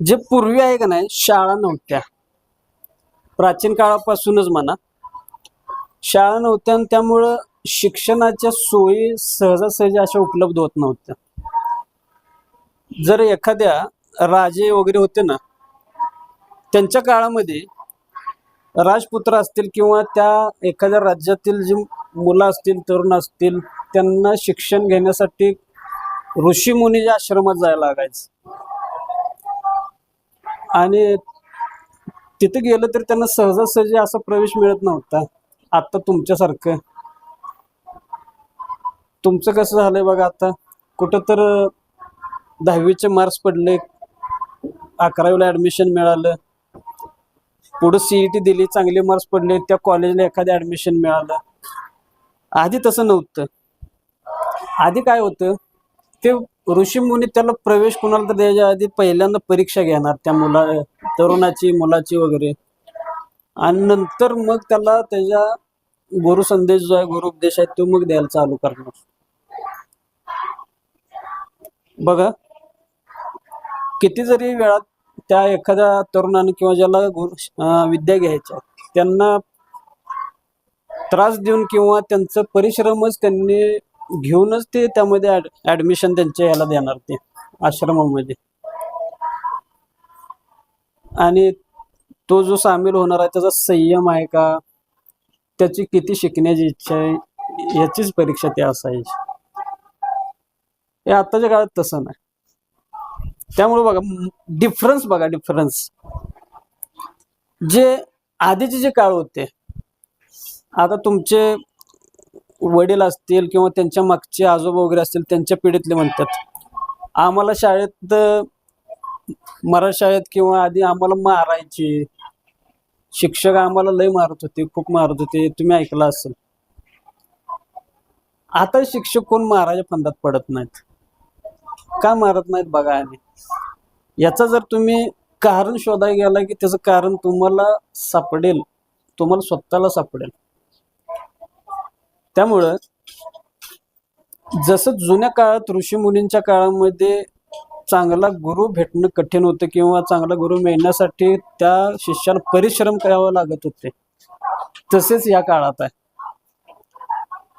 जे पूर्वी आहे का नाही शाळा नव्हत्या. प्राचीन काळापासूनच म्हणा. शाळा नव्हत्या आणि त्यामुळं शिक्षणाच्या सोयी सहजासहजी अशा उपलब्ध होत नव्हत्या. जर एखाद्या राजे वगैरे होते ना त्यांच्या काळामध्ये राजपुत्र असतील किंवा त्या एखाद्या राज्यातील जी मुलं असतील तरुण असतील त्यांना शिक्षण घेण्यासाठी ऋषीमुनीच्या आश्रमात जायला लागायचं. आणि तिथे गेलं तर त्यांना सहजासहजी असा प्रवेश मिळत नव्हता. आत्ता तुमच्यासारखं. तुमचं कसं झालंय बघा आता? कुठं तर दहावीचे मार्क्स पडले अकरावीला ॲडमिशन मिळालं. पुढं सी ई टी दिली चांगले मार्क्स पडले त्या कॉलेजला एखादं ॲडमिशन मिळालं. आधी तसं नव्हतं. आधी काय होतं? ते ऋषीमुनी त्याला प्रवेश कुणाला तर द्यायच्या आधी पहिल्यांदा परीक्षा घेणार त्या मुला तरुणाची मुलाची वगैरे. आणि नंतर मग त्याला त्याच्या गुरु संदेश जो आहे गुरु उपदेश आहे तो मग द्यायला चालू करणार. बघा. किती जरी वेळात त्या एखाद्या तरुणाने किंवा ज्याला गुरु विद्या घ्यायच्या त्यांना त्रास देऊन किंवा त्यांचं परिश्रमच त्यांनी घेऊनच ते त्यामध्ये ऍडमिशन त्यांच्या याला देणार ते आश्रमामध्ये. आणि तो जो सामील होणार आहे त्याचा संयम आहे का? त्याची किती शिकण्याची इच्छा आहे? याचीच परीक्षा ते असायची. हे आताच्या काळात तसं नाही. त्यामुळे बघा डिफरन्स बघा डिफरन्स जे आधीचे जे काळ होते आता तुमचे वडील असतील किंवा त्यांच्या मागचे आजोबा वगैरे असतील त्यांच्या पिढीतले म्हणतात. आम्हाला शाळेत मरा मराठी शाळेत किंवा आधी आम्हाला मारायचे. शिक्षक आम्हाला लय मारत होते खूप मारत होते. तुम्ही ऐकलं असेल. आता शिक्षक कोण मारायच्या फंदात पडत नाहीत. का मारत नाहीत बघा आणि. याचा जर तुम्ही कारण शोधायला गेला की त्याचं कारण तुम्हाला सापडेल. तुम्हाला स्वतःला सापडेल. त्यामुळं जसं जुन्या काळात ऋषी मुनींच्या काळामध्ये चांगला गुरु भेटणं कठीण होतं किंवा चांगला गुरु मिळण्यासाठी त्या शिष्याला परिश्रम करावा लागत होते तसेच या काळात आहे.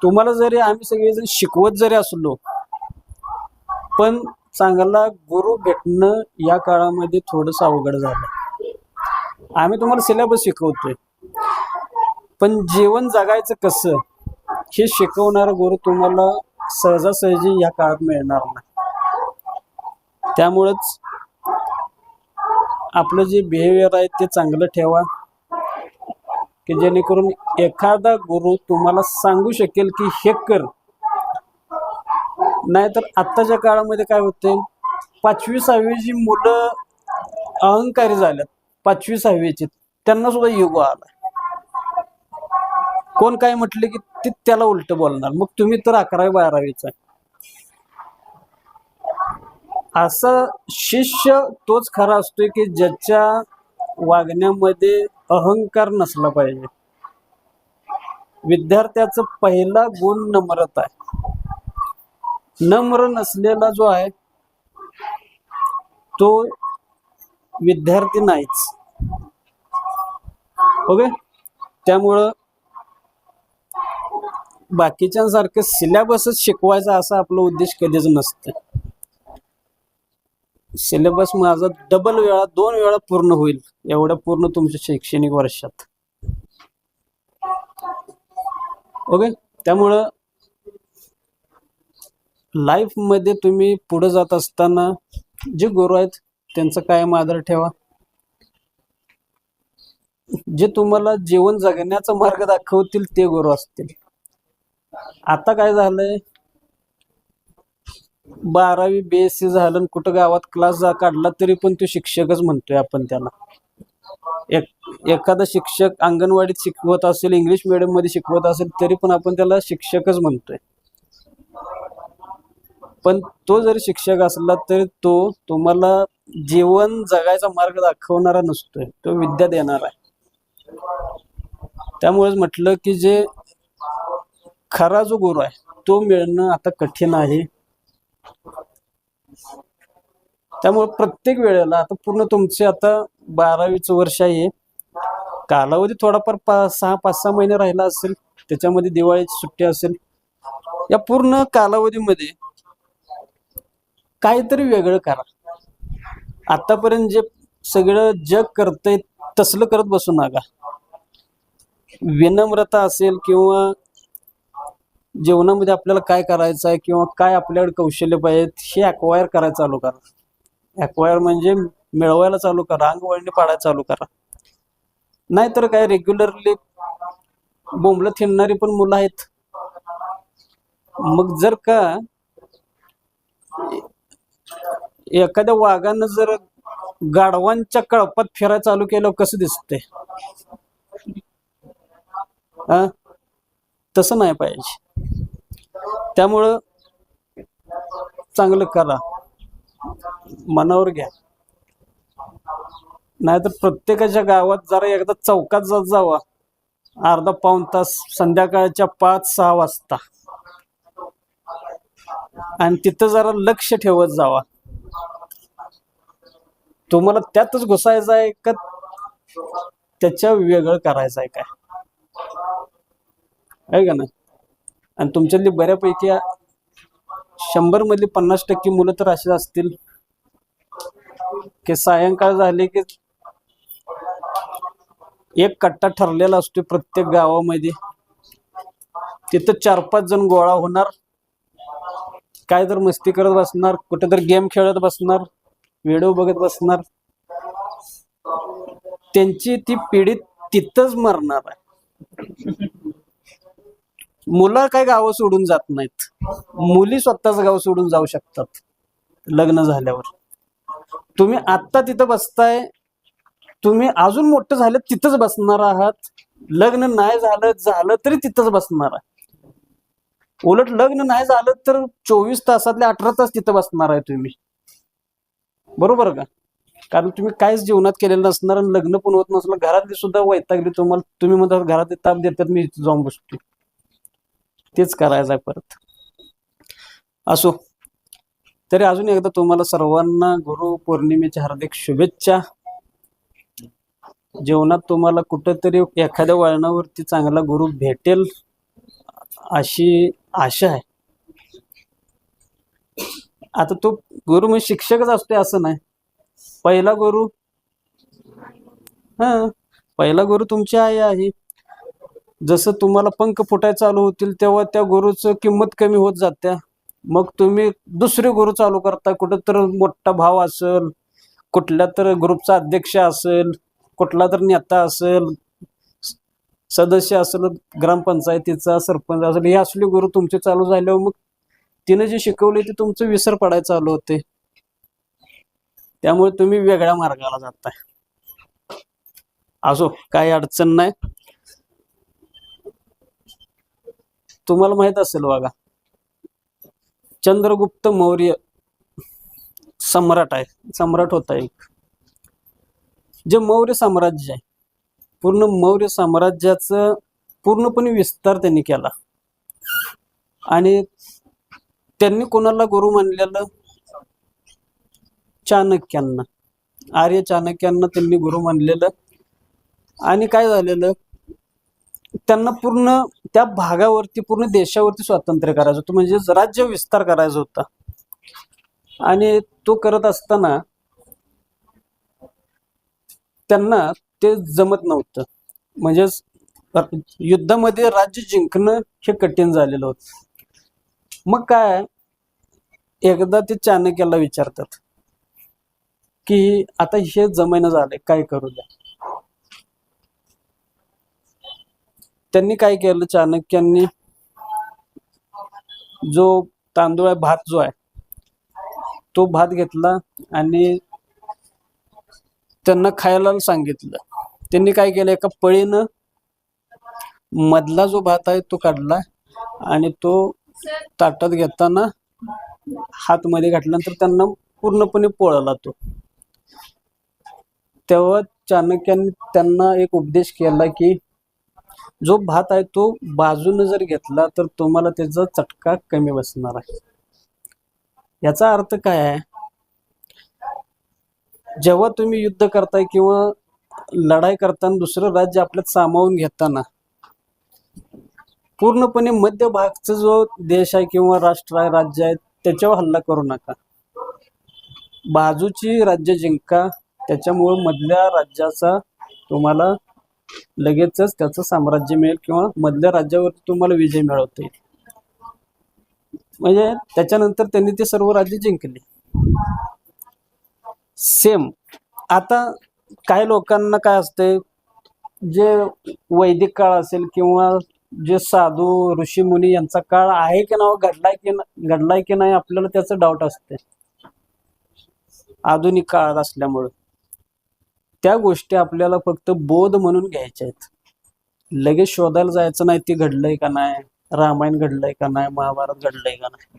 तुम्हाला जरी आम्ही सगळेजण शिकवत जरी असलो पण चांगला गुरु भेटणं या काळामध्ये थोडंसं अवघड झालं. आम्ही तुम्हाला सिलेबस शिकवतोय. पण जीवन जगायचं कसं? हे शिकवणारा गुरु तुम्हाला सहजासहजी या काळात मिळणार नाही. त्यामुळेच आपलं जे बिहेवियर आहे ते चांगलं ठेवा की जेणेकरून एखादा गुरु तुम्हाला सांगू शकेल की हे कर. नाहीतर आत्ताच्या काळामध्ये काय होते पाचवी सहावी जी मुलं अहंकारी झाल्यात पाचवी सहावीची त्यांना सुद्धा युग आला कोण काय म्हटलं की ते त्याला उलट बोलणार. मग तुम्ही तर अकरावी बारावीचा असं शिष्य तोच खरा असतोय की ज्याच्या वागण्यामध्ये अहंकार नसला पाहिजे. विद्यार्थ्याचा पहिला गुण नम्रता आहे. नम्र नसलेला जो आहे तो विद्यार्थी नाहीच. ओके? त्यामुळं बाकीच्यांसारखं सिलेबसच शिकवायचा असा आपला उद्देश कधीच नसतं. सिलेबस माझा डबल वेळा दोन वेळा पूर्ण होईल. एवढं पूर्ण तुमच्या शैक्षणिक वर्षात. ओके त्यामुळं लाईफमध्ये तुम्ही पुढे जात असताना जे गुरु आहेत त्यांचा कायम आदर ठेवा. जे तुम्हाला जीवन जगण्याचा मार्ग दाखवतील ते गुरु असतील. आता काय झालंय? बारावी बीएससी झालं आणि कुठं गावात क्लास जा काढला तरी पण तो शिक्षकच म्हणतोय आपण त्याला. एक एखादा शिक्षक अंगणवाडीत शिकवत असेल इंग्लिश मिडियममध्ये शिकवत असेल तरी पण आपण त्याला शिक्षकच म्हणतोय. पण तो जरी शिक्षक असला तरी तो तुम्हाला जीवन जगायचा मार्ग दाखवणारा नसतोय. तो विद्या देणार आहे. त्यामुळेच म्हटलं की जे खरा जो गुरु आहे तो मिळणं आता कठीण आहे. त्यामुळे प्रत्येक वेळेला आता पूर्ण तुमचे आता बारावीचं वर्ष आहे. कालावधी थोडाफार पाच सहा पाच सहा महिने राहिला असेल त्याच्यामध्ये दिवाळीची सुट्टी असेल. या पूर्ण कालावधीमध्ये काहीतरी वेगळं करा. आतापर्यंत जे सगळं जग करतंय तसलं करत बसू नका. विनम्रता असेल किंवा जीवनामध्ये आपल्याला काय करायचं आहे किंवा काय आपल्याकडे कौशल्य पाहिजेत हे अक्वायर करायला चालू करा. अक्वायर म्हणजे मिळवायला चालू करा अंगवळणी पाडायला चालू करा. नाहीतर काय रेग्युलरली बोंबलं थिंडणारी पण मुलं आहेत. मग जर का एखाद्या वाघानं जर गाढवांच्या कळपात फिरायला चालू केलं कसं दिसते हा तसं नाही पाहिजे. त्यामुळं चांगलं करा. मनावर घ्या. नाहीतर प्रत्येकाच्या गावात जरा एकदा चौकात जात जावा. अर्धा पाऊण तास संध्याकाळच्या पाच सहा वाजता. आणि तिथं जरा लक्ष ठेवत जावा. तुम्हाला त्यातच घुसायचं आहे का त्याच्या वेगळं करायचं आहे काय? आहे का ना आणि तुमच्यातली बऱ्यापैकी शंभर मधली पन्नास टक्के मुलं तर अशीच असतील. की सायंकाळ झाले की एक कट्टा ठरलेला असतो प्रत्येक गावामध्ये. तिथं चार पाच जण गोळा होणार. काय तर मस्ती करत बसणार कुठे तर गेम खेळत बसणार व्हिडिओ बघत बसणार. त्यांची ती पिढी तिथंच मरणार आहे. मुलं काय गावं सोडून जात नाहीत. मुली स्वतःच गाव सोडून जाऊ शकतात लग्न झाल्यावर. तुम्ही आत्ता तिथं बसताय तुम्ही अजून मोठं झालं तिथंच बसणार आहात. लग्न नाही झालं झालं तरी तिथंच बसणार आहे. उलट लग्न नाही झालं तर चोवीस तासातले अठरा तास तिथं बसणार आहे तुम्ही. बरोबर का? कारण तुम्ही काहीच जीवनात केलेलं नसणार आणि लग्न पण होत नसलं घरातली सुद्धा वैतागली तुम्हाला तुम्ही म्हणता घरात ताप देतात मी इथं जाऊन बसतो तेच करायचं आहे परत. असो. तरी अजून एकदा तुम्हाला सर्वांना गुरु पौर्णिमेच्या हार्दिक शुभेच्छा. जीवनात तुम्हाला कुठंतरी एखाद्या वळणावरती चांगला गुरु भेटेल अशी आशा आहे. आता तो गुरु म्हणजे शिक्षकच असतोय असं नाही. पहिला गुरु हा पहिला गुरु तुमची आई आहे. जसं तुम्हाला पंख फुटाय चालू होतील तेव्हा त्या गोरूचं किंमत कमी होत जात्या. मग तुम्ही दुसरे गुरु चालू करता कुठं तर मोठा भाव असेल कुठल्या तर ग्रुपचा अध्यक्ष असेल कुठला तर नेता असेल सदस्य असेल ग्रामपंचायतीचा सरपंच असेल हे असले गुरु तुमचे चालू झाल्यावर मग तिने जे शिकवले ते तुमचं विसर पडायला चालू होते. त्यामुळे तुम्ही वेगळ्या मार्गाला जाताय. असो काही अडचण नाही. तुम्हाला माहीत असेल बघा. चंद्रगुप्त मौर्य सम्राट आहे. सम्राट होता एक. जे मौर्य साम्राज्य आहे पूर्ण मौर्य साम्राज्याचं पूर्णपणे विस्तार त्यांनी केला. आणि त्यांनी कोणाला गुरु मानलेलं? चाणक्यांना. आर्य चाणक्यांना त्यांनी गुरु मानलेलं. आणि काय झालेलं? त्यांना पूर्ण त्या भागावरती पूर्ण देशावरती स्वातंत्र्य करायचं होतं. म्हणजे राज्य विस्तार करायचा होता. आणि तो करत असताना त्यांना ते जमत नव्हतं. म्हणजेच युद्धामध्ये राज्य जिंकणं हे कठीण झालेलं होतं. मग काय? एकदा ते चाणक्याला विचारतात की आता हे जमेनं झालंय काय करू द्या? त्यांनी काय केलं? चाणक्यांनी जो तांदूळ आहे भात जो आहे तो भात घेतला आणि त्यांना खायला सांगितलं. त्यांनी काय केलं? एका पळीनं मधला जो भात आहे तो काढला आणि तो ताटात घेताना हातमध्ये घातल्यानंतर त्यांना पूर्णपणे पोळला तो. तेव्हा चाणक्यांनी त्यांना एक उपदेश केला की जो भात आहे तो बाजूने जर घेतला तर तुम्हाला त्याचा चटका कमी बसणार आहे. याचा अर्थ काय आहे? जेव्हा तुम्ही युद्ध करताय किंवा लढाई करताना दुसरं राज्य आपल्यात सामावून घेताना पूर्णपणे मध्य भागचा जो देश आहे किंवा राष्ट्र आहे राज्य आहे त्याच्यावर हल्ला करू नका. बाजूची राज्य जिंका त्याच्यामुळे मधल्या राज्याचा तुम्हाला लगेचच त्याचं साम्राज्य मिळेल किंवा मधल्या राज्यावर तुम्हाला विजय मिळवता येईल. म्हणजे त्याच्यानंतर त्यांनी ते सर्व राज्य जिंकले. सेम आता काही लोकांना काय असतंय जे वैदिक काळ असेल किंवा जे साधू ऋषी मुनी यांचा काळ आहे की नाही घडलाय की न- घडलाय की नाही आपल्याला त्याचं डाऊट असते आधुनिक काळात असल्यामुळे. त्या गोष्टी आपल्याला फक्त बोध म्हणून घ्यायच्या आहेत. लगेच शोधायला जायचं नाही ते घडलंय का नाही? रामायण घडलंय का नाही? महाभारत घडलंय का नाही?